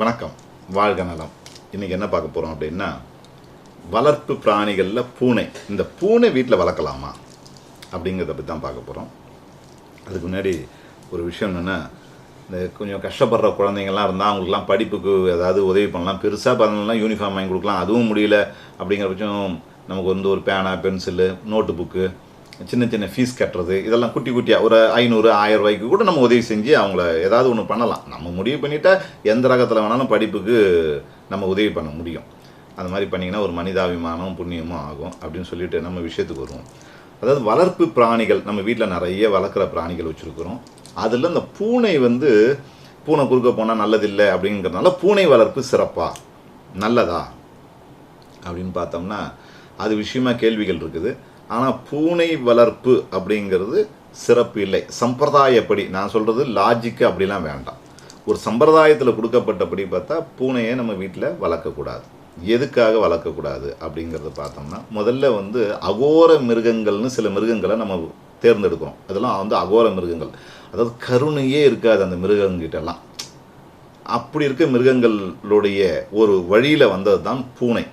வணக்கம். வாழ்க நலம். இன்றைக்கி என்ன பார்க்க போகிறோம் அப்படின்னா வளர்ப்பு பிராணிகளில் பூனை. இந்த பூனை வீட்டில் வளர்க்கலாமா? அப்படிங்கிறத பற்றி தான் பார்க்க போகிறோம் அதுக்கு முன்னாடி ஒரு விஷயம் என்னென்னா இந்த கொஞ்சம் கஷ்டப்படுற குழந்தைங்கள்லாம் இருந்தால் அவங்களுக்குலாம் படிப்புக்கு ஏதாவது உதவி பண்ணலாம். பெருசாக பண்ணலாம் யூனிஃபார்ம் வாங்கி கொடுக்கலாம். அதுவும் முடியல அப்படிங்கிற பட்சம் நமக்கு வந்து ஒரு பேனா பென்சிலு நோட்டு புக்கு சின்ன சின்ன ஃபீஸ் கட்டுறது இதெல்லாம் குட்டி குட்டியாக ஒரு ஐநூறு ஆயிரம் ரூபாய்க்கு கூட நம்ம உதவி செஞ்சு அவங்கள ஏதாவது ஒன்று பண்ணலாம். நம்ம முடிவு பண்ணிவிட்டால் எந்த ரகத்தில் வேணாலும் படிப்புக்கு நம்ம உதவி பண்ண முடியும். அந்த மாதிரி பண்ணிங்கன்னா ஒரு மனிதாபிமானம் புண்ணியமும் ஆகும் அப்படின்னு சொல்லிட்டு நம்ம விஷயத்துக்கு வருவோம். அதாவது வளர்ப்பு பிராணிகள் நம்ம வீட்டில் நிறைய வளர்க்குற பிராணிகள் வச்சுருக்குறோம். அதில் இந்த பூனை வந்து பூனை குறுக்க போனால் நல்லதில்லை அப்படிங்கிறதுனால பூனை வளர்ப்பு சிறப்பா நல்லதா அப்படின்னு பார்த்தோம்னா அது விஷயமா கேள்விகள் இருக்குது. ஆனால் பூனை வளர்ப்பு அப்படிங்கிறது சிறப்பு இல்லை. சம்பிரதாயப்படி நான் சொல்கிறது லாஜிக்கு அப்படிலாம் வேண்டாம். ஒரு சம்பிரதாயத்தில் கொடுக்கப்பட்டபடி பார்த்தா பூனையை நம்ம வீட்டில் வளர்க்கக்கூடாது. எதுக்காக வளர்க்கக்கூடாது அப்படிங்கிறத பார்த்தோம்னா முதல்ல வந்து அகோர மிருகங்கள்னு சில மிருகங்களை நம்ம தேர்ந்தெடுக்கிறோம் அதெல்லாம் வந்து அகோர மிருகங்கள். அதாவது கருணையே இருக்காது அந்த மிருகங்கிட்டெல்லாம் அப்படி இருக்க மிருகங்களுடைய ஒரு வழியில் வந்தது தான் பூனை.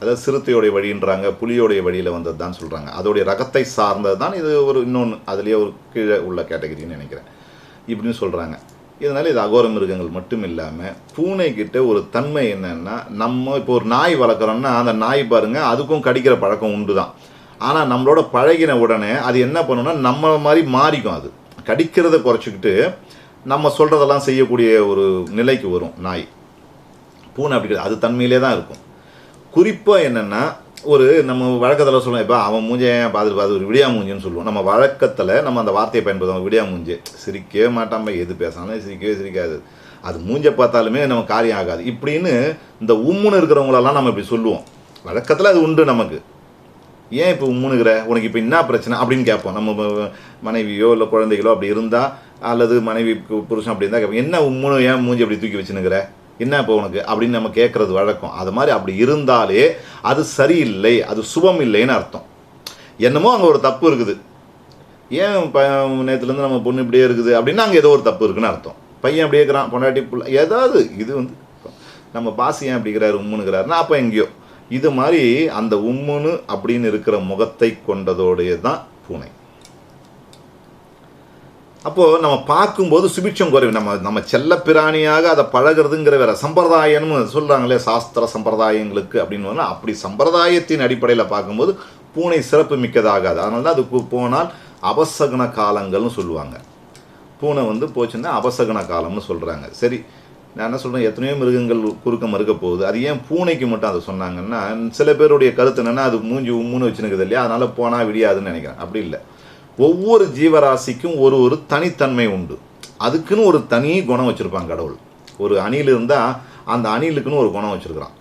அதாவது சிறுத்தையோடைய வழின்றாங்க புலியோடைய வழியில் வந்தது தான் சொல்கிறாங்க அதோடைய ரகத்தை சார்ந்தது தான் இது ஒரு இன்னொன்று அதுலேயே ஒரு கீழே உள்ள கேட்டகரின்னு நினைக்கிறேன். இப்படின்னு சொல்கிறாங்க இதனால் இது அகோர மிருகங்கள் மட்டும் இல்லாமல் பூனைக்கிட்ட ஒரு தன்மை என்னென்னா நம்ம இப்போ ஒரு நாய் வளர்க்குறோம்னா அந்த நாய் பாருங்க அதுக்கும் கடிக்கிற பழக்கம் உண்டு தான் ஆனால் நம்மளோட பழகின உடனே அது என்ன பண்ணுன்னா நம்ம மாதிரி மாறிக்கும் அது. கடிக்கிறத குறைச்சிக்கிட்டு நம்ம சொல்கிறதெல்லாம் செய்யக்கூடிய ஒரு நிலைக்கு வரும் நாய். பூனை அப்படி கிடையாது. அது தன்மையிலே தான் இருக்கும். குறிப்பாக என்னென்னா ஒரு நம்ம வழக்கத்தில் சொல்லுவோம் இப்போ அவன் மூஞ்சே பார்த்துட்டு பார்த்து ஒரு விடியா மூஞ்சின்னு சொல்லுவோம். நம்ம வழக்கத்தில் நம்ம அந்த வார்த்தையை பயன்படுத்துவோம் விடியா மூஞ்சி. சிரிக்கவே மாட்டாமல் எது பேசாலும் சிரிக்கவே சிரிக்காது. அது மூஞ்சை பார்த்தாலுமே நம்ம காரியம் ஆகாது. இப்படின்னு இந்த உம்முன்னு இருக்கிறவங்களெல்லாம் நம்ம இப்படி சொல்லுவோம். வழக்கத்தில் அது உண்டு நமக்கு. ஏன் இப்போ உம்முனுகிற உனக்கு இப்போ என்ன பிரச்சனை? அப்படின்னு கேட்போம். நம்ம மனைவியோ இல்லை குழந்தைகளோ அப்படி இருந்தால் அல்லது மனைவி புருஷன் அப்படி இருந்தால் கேட்போம். என்ன உம்முனு ஏன் மூஞ்சி அப்படி தூக்கி வச்சுனுங்கிற என்ன இப்போ உனக்கு? அப்படின்னு நம்ம கேட்குறது வழக்கம். அது மாதிரி அப்படி இருந்தாலே அது சரியில்லை அது சுபம் இல்லைன்னு அர்த்தம். என்னமோ அங்கே ஒரு தப்பு இருக்குது. ஏன் ப நேற்றுலேருந்து நம்ம பொண்ணு இப்படியே இருக்குது? அப்படின்னா அங்கே ஏதோ ஒரு தப்பு இருக்குன்னு அர்த்தம். பையன் அப்படியே இருக்கிறான் பொண்டாட்டி பிள்ளை ஏதாவது இது வந்து நம்ம பாஸ் ஏன் அப்படிங்கிறாரு உம்முனுங்கிறாருன்னா அப்போ எங்கேயோ. இது மாதிரி அந்த உம்முன்னு அப்படின்னு இருக்கிற முகத்தை கொண்டதோடைய தான் பூனை. அப்போது நம்ம பார்க்கும்போது சுபிட்சம் குறைவு. நம்ம நம்ம செல்ல பிராணியாக அதை பழகிறதுங்கிற வேற சம்பிரதாயம்னு சொல்கிறாங்களே சாஸ்திர சம்பிரதாயங்களுக்கு அப்படின்னு அப்படி சம்பிரதாயத்தின் அடிப்படையில் பார்க்கும்போது பூனை சிறப்பு மிக்கதாகாது. அதனால தான் அதுக்கு போனால் அபசகுன காலங்கள்னு சொல்லுவாங்க. பூனை வந்து போச்சுன்னா அபசகுன காலம்னு சொல்கிறாங்க சரி நான் என்ன சொல்கிறேன் எத்தனையோ மிருகங்கள் குறுக்க மறுக்க போகுது. அது ஏன் பூனைக்கு மட்டும் அதை சொன்னாங்கன்னா சில பேருடைய கருத்து என்னென்னா அது மூஞ்சி உம்முன்னு வச்சுனுக்குது இல்லையா? அதனால் போனால் விடியாதுன்னு நினைக்கிறேன். அப்படி இல்லை. ஒவ்வொரு ஜீவராசிக்கும் ஒரு ஒரு தனித்தன்மை உண்டு. அதுக்குன்னு ஒரு தனி குணம் வச்சுருப்பாங்க கடவுள். ஒரு அணில் இருந்தால் அந்த அணிலுக்குன்னு ஒரு குணம் வச்சுருக்கிறான்.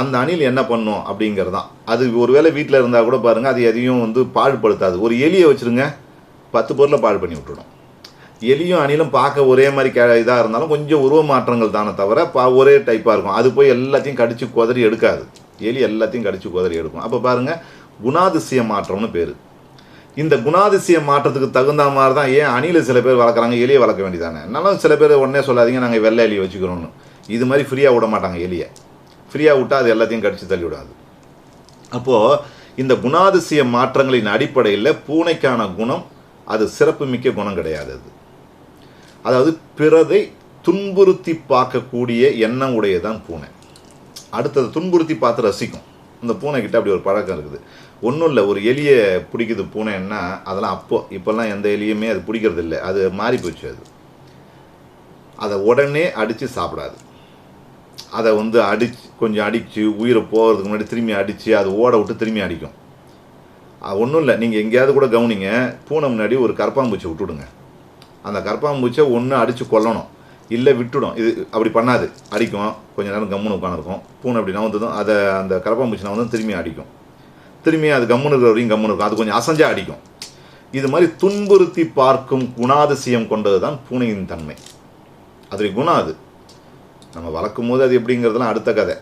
அந்த அணில் என்ன பண்ணும் அப்படிங்கிறது தான் அது ஒருவேளை வீட்டில் இருந்தால் கூட பாருங்கள் அது எதையும் வந்து பாழ்படுத்தாது. ஒரு எலியை வச்சுருங்க பத்து பொருளை பாழ் பண்ணி விட்டுடும். எலியும் அணிலும் பார்க்க ஒரே மாதிரி கே இதாக இருந்தாலும் கொஞ்சம் உருவ மாற்றங்கள் தானே தவிர பா ஒரே டைப்பாக இருக்கும். அது போய் எல்லாத்தையும் கடிச்சு குதறி எடுக்காது. எலி எல்லாத்தையும் கடிச்சு குதறி எடுக்கும். அப்போ பாருங்கள் குணாதிசய மாற்றம்னு பேர். இந்த குணாதிசய மாற்றத்துக்கு தகுந்த மாதிரி தான் ஏன் அணியில் சில பேர் வளர்க்குறாங்க? எலியை வளர்க்க வேண்டியதானே? நல்லா சில பேர் உடனே சொல்லாதீங்க நாங்கள் வெள்ளை எலியை வச்சுக்கிறோன்னு இது மாதிரி ஃப்ரீயாக விட மாட்டாங்க எலியை. ஃப்ரீயாக விட்டால் அது எல்லாத்தையும் கடிச்சு தள்ளி விடாது. அப்போது இந்த குணாதிசய மாற்றங்களின் அடிப்படையில் பூனைக்கான குணம் அது சிறப்பு மிக்க குணம் கிடையாது அது. அதாவது பிறதை துன்புறுத்தி பார்க்கக்கூடிய எண்ணம் உடையதான் பூனை. அடுத்தது துன்புறுத்தி பார்த்து ரசிக்கும். இந்த பூனைக்கிட்ட அப்படி ஒரு பழக்கம் இருக்குது. ஒன்றும் இல்லை ஒரு எலியை பிடிக்குது பூனைன்னா அதெல்லாம் அப்போ இப்போல்லாம் எந்த எலியுமே அது பிடிக்கிறது இல்லை அது மாறி போச்சு அது. அதை உடனே அடித்து சாப்பிடாது. அதை வந்து அடிச்சு கொஞ்சம் அடித்து உயிரை போகிறதுக்கு முன்னாடி திரும்பி அடித்து அதை ஓட விட்டு திரும்பி அடிக்கும். ஒன்றும் இல்லை நீங்கள் எங்கேயாவது கூட கவனிங்க பூனை முன்னாடி ஒரு கரப்பாம்பூச்சி விட்டுடுங்க. அந்த கரப்பாம்பூச்சை ஒன்று அடித்து கொல்லணும். இல்லை விட்டுடும். இது அப்படி பண்ணாது. அடிக்கும். கொஞ்ச நேரம் கம்முன்னு உட்காந்துருக்கும் பூனை அப்படி நவந்ததும் அதை அந்த கரப்பாம்பூச்சி வந்து திரும்பி அடிக்கும். திரும்பி அது கம்முன்னு இருக்கிற வரையும் கம்முன்னு இருக்கும். அது கொஞ்சம் அசஞ்சா அடிக்கும். இது மாதிரி துன்புறுத்தி பார்க்கும் குணாதிசயம் கொண்டது தான் பூனையின் தன்மை. அதோடைய குணம் அது. நம்ம வளர்க்கும் போது அது எப்படிங்கிறதுலாம் அடுத்த கதை.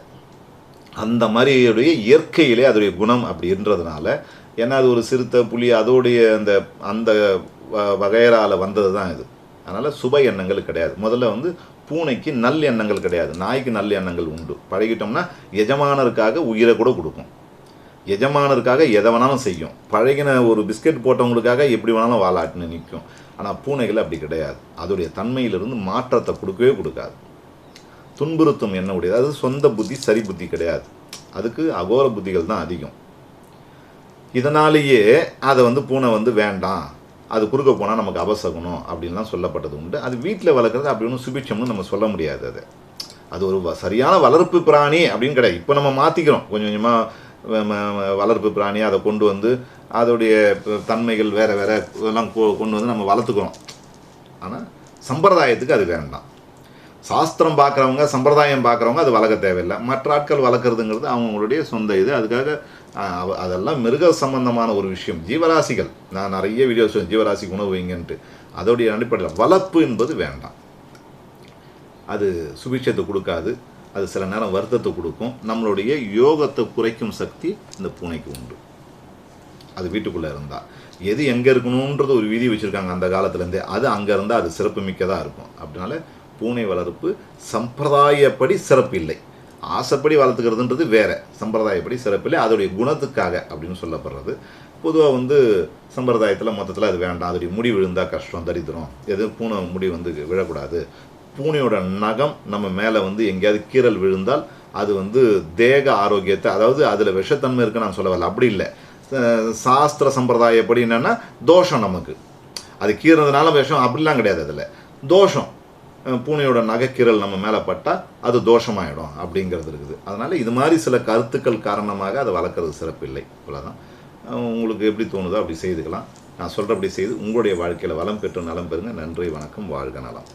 அந்த மாதிரியுடைய இயற்கையிலே அதோடைய குணம் அப்படின்றதுனால ஏன்னா அது ஒரு சிறுத்தை புலி அதோடைய அந்த அந்த வ- வந்தது தான் இது. அதனால் சுப எண்ணங்கள் கிடையாது. முதல்ல வந்து பூனைக்கு நல் எண்ணங்கள் கிடையாது. நாய்க்கு நல்ல எண்ணங்கள் உண்டு. பழகிட்டோம்னா எஜமானருக்காக உயிரை கூட கொடுக்கும். எஜமானருக்காக எதை வேணாலும் செய்யும். பழகின ஒரு பிஸ்கட் போட்டவங்களுக்காக எப்படி வேணாலும் வாலாட்டுன்னு நிற்கும். ஆனால் பூனைகள் அப்படி கிடையாது. அதோடைய தன்மையிலிருந்து மாற்றத்தை கொடுக்கவே கொடுக்காது. துன்புறுத்தும் என்ன உடையது அது சொந்த புத்தி சரி புத்தி கிடையாது. அதுக்கு அகோர புத்திகள் தான் அதிகம். இதனாலேயே அதை வந்து பூனை வந்து வேண்டாம். அது குறுக்க போனால் நமக்கு அபசகுணம் அப்படின்லாம் சொல்லப்பட்டது உண்டு. அது வீட்டில் வளர்க்குறது அப்படி ஒன்றும் சுபிட்சம்னு நம்ம சொல்ல முடியாது அது. அது ஒரு வ- சரியான வளர்ப்பு பிராணி அப்படின்னு கிடையாது. இப்போ நம்ம மாற்றிக்கிறோம் கொஞ்சம் கொஞ்சமாக வளர்ப்பு பிராணி அதை கொண்டு வந்து அதோடைய தன்மைகள் வேறு வேறு இதெல்லாம் கொ- கொண்டு வந்து நம்ம வளர்த்துக்கிறோம் ஆனால் சம்பிரதாயத்துக்கு அது வேண்டாம். சாஸ்திரம் பார்க்குறவங்க சம்பிரதாயம் பார்க்குறவங்க அது வளர்க்க தேவையில்லை. மற்ற ஆட்கள் வளர்க்குறதுங்கிறது அவங்களுடைய சொந்த இது. அதுக்காக அதெல்லாம் மிருக சம்பந்தமான ஒரு விஷயம். ஜீவராசிகள். நான் நிறைய வீடியோஸ் ஜீவராசி உணவு வைங்கன்ட்டு. அதோடைய அடிப்படையில் வளர்ப்பு என்பது வேண்டாம். அது சுபிட்சத்தை கொடுக்காது. அது சில நேரம் வருத்தத்தை கொடுக்கும். நம்மளுடைய யோகத்தை குறைக்கும் சக்தி இந்த பூனைக்கு உண்டு. அது வீட்டுக்குள்ளே இருந்தால் எது எங்கே இருக்கணுன்றது ஒரு விதி வச்சுருக்காங்க அந்த காலத்துலேருந்தே. அது அங்கே இருந்தால் அது சிறப்பு மிக்கதாக இருக்கும். அப்படினால பூனை வளர்ப்பு சம்பிரதாயப்படி சிறப்பு இல்லை. ஆசைப்படி வளர்த்துக்கிறதுன்றது வேற. சம்பிரதாயப்படி சிறப்பில்லை அதோடைய குணத்துக்காக அப்படின்னு சொல்லப்படுறது. பொதுவாக வந்து சம்பிரதாயத்தில் மொத்தத்தில் அது வேண்டாம். அதோடைய முடி விழுந்தால் கஷ்டம் தரித்திரம். எது பூனை முடி வந்து விழக்கூடாது. பூனையோட நகம் நம்ம மேலே வந்து எங்கேயாவது கீறல் விழுந்தால் அது வந்து தேக ஆரோக்கியத்தை அதாவது அதில் விஷத்தன்மை இருக்குன்னு நான் சொல்ல வரல அப்படி இல்லை. சாஸ்திர சம்பிரதாயப்படி என்னென்னா தோஷம் நமக்கு. அது கீறதுனால விஷம் அப்படிலாம் கிடையாது அதில். தோஷம். பூனையோட நகைக்கீரல் நம்ம மேலே பட்டால் அது தோஷமாயிடும் அப்படிங்கிறது இருக்குது. அதனால் இது மாதிரி சில கருத்துக்கள் காரணமாக அதை வளர்க்குறது சிறப்பில்லை. இவ்வளோதான் உங்களுக்கு எப்படி தோணுதோ அப்படி செய்துக்கலாம். நான் சொல்கிறபடி செய்து உங்களுடைய வாழ்க்கையில் வளம் பெற்று நலம் பெறுங்க. நன்றி வணக்கம் வாழ்க நலம்.